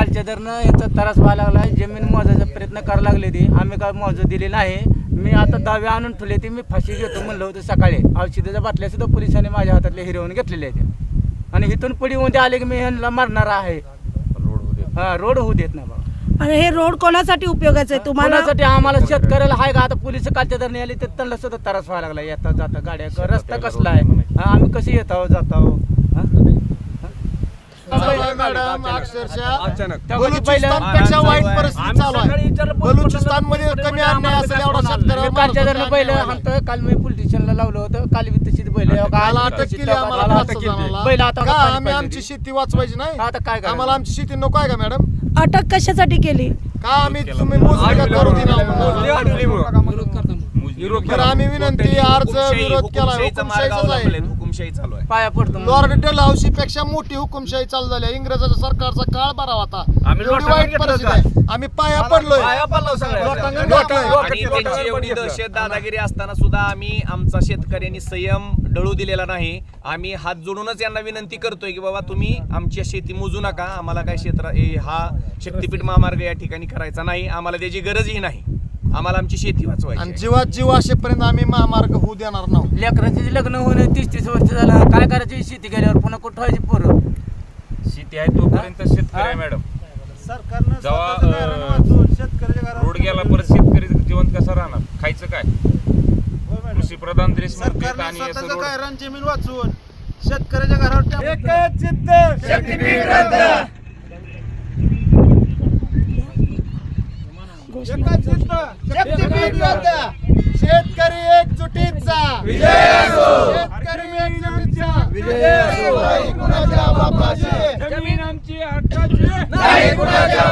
कालच्या दरनं याचा त्रास व्हायला लागला जमीन मोजायचा प्रयत्न करायला लागले ती. आम्ही काय मोजू दिली नाही मी आता दावे आणून ठेवले ती मी फाशी घेतो म्हणलं होतं सकाळी. औषधाच्या बाटल्या सुद्धा पोलिसांनी माझ्या हातातले हिरवून घेतलेल्या आहेत. आणि इथून पुढे मध्ये आले की मी ह्यांना मारणार आहे. हा रोड होऊ देत नाही बाबा. आणि हे रोड कोणासाठी उपयोगाचं आहे? तुम्हाला कोणासाठी? आम्हाला शेतकऱ्याला आहे का? आता पोलीस कालच्या दरने आली तर त्यांना सुद्धा त्रास व्हायला लागला येता जाता गाड्या रस्ता कसला आहे? हा, आम्ही कशी येत आहोत जात आहोत? मॅडम अक्षरशः त्या बलुचिस्तानपेक्षा वाईट परिस्थिती चालू आहे. बलुचिस्तानमध्ये कमी अन्याय असेल एवढा शेतकऱ्यावर मी कालच्या मारत दरनं होते, बैल अन्याय हाणतोय काल मी पोलीस स्टेशनला लावलं होतं. काल बी तशीच बैल काल अटक केली आम्हाला पाच सहा जणांना. बैल आता का आम्ही. आमची शेती वाचवायची नाही? आता काय करायचं? आम्हाला आमची शेती नको आहे का मॅडम? अटक कशासाठी केली? का आम्ही तुम्ही मोजणी का करू दिना तर आम्ही विनंती अर्ज विरोध केला हुकुमशाहीचाच आहे हुकुमशाही चालू आहे पाया पडतो म्हणून. लॉर्ड डलहौसी पेक्षा मोठी हुकुमशाही चालू झाली आहे. इंग्रजाच्या सरकारचा काळ बरा होता आम्ही एवढी लोटांगण वाईट घेतलं परिस्थिती आहे आम्ही पाया पडलोय पाया पडलो सगळ्या. लोटांगण लोटांगण. घेतलंय. आणि त्यांची एवढी दहशत दादागिरी असताना सुद्धा आम्ही आमचा शेतकऱ्यांनी संयम डळू दिलेला नाही आम्ही हात जोडूनच यांना विनंती करतोय की बाबा तुम्ही आमची शेती मोजू नका आम्हाला काय क्षेत्र हे- हा शक्तीपीठ महामार्ग या ठिकाणी करायचा नाही आम्हाला त्याची गरजही नाही आम्हाला आमची शेती आणि वाचवायची. जीवात जीव असेपर्यंत आम्ही महामार्ग होऊ देणार नाही लेकराचे जे लग्न होणं तीस तीस वर्ष झालं काय करायची शेती केल्यावर पुन्हा कुठं व्हायची पोरं? शेती आहे तोपर्यंत शेतकरी आहे मॅडम. सरकारनं जेव्हा, स्वतःचं अं, गायरान वाचवून शेतकऱ्याच्या घरावर रोड गेला परत शेतकरी जीवन कसं राहणार? खायचं काय? होय मॅडम. कृषी प्रधान देश म्हणतात सरकारनं आणि असं स्वतःचं रोड गायरान जमीन वाचवून शेतकऱ्याच्या घरावर एकच चित्त एकच चित्त शक्तीपीठ रद्द. शेतकरी एकजुटीचा शेतकरी एकजुटीचा नाही कुणाच्या बापाची जमीन आमची हक्काची. नाही कुणाच्या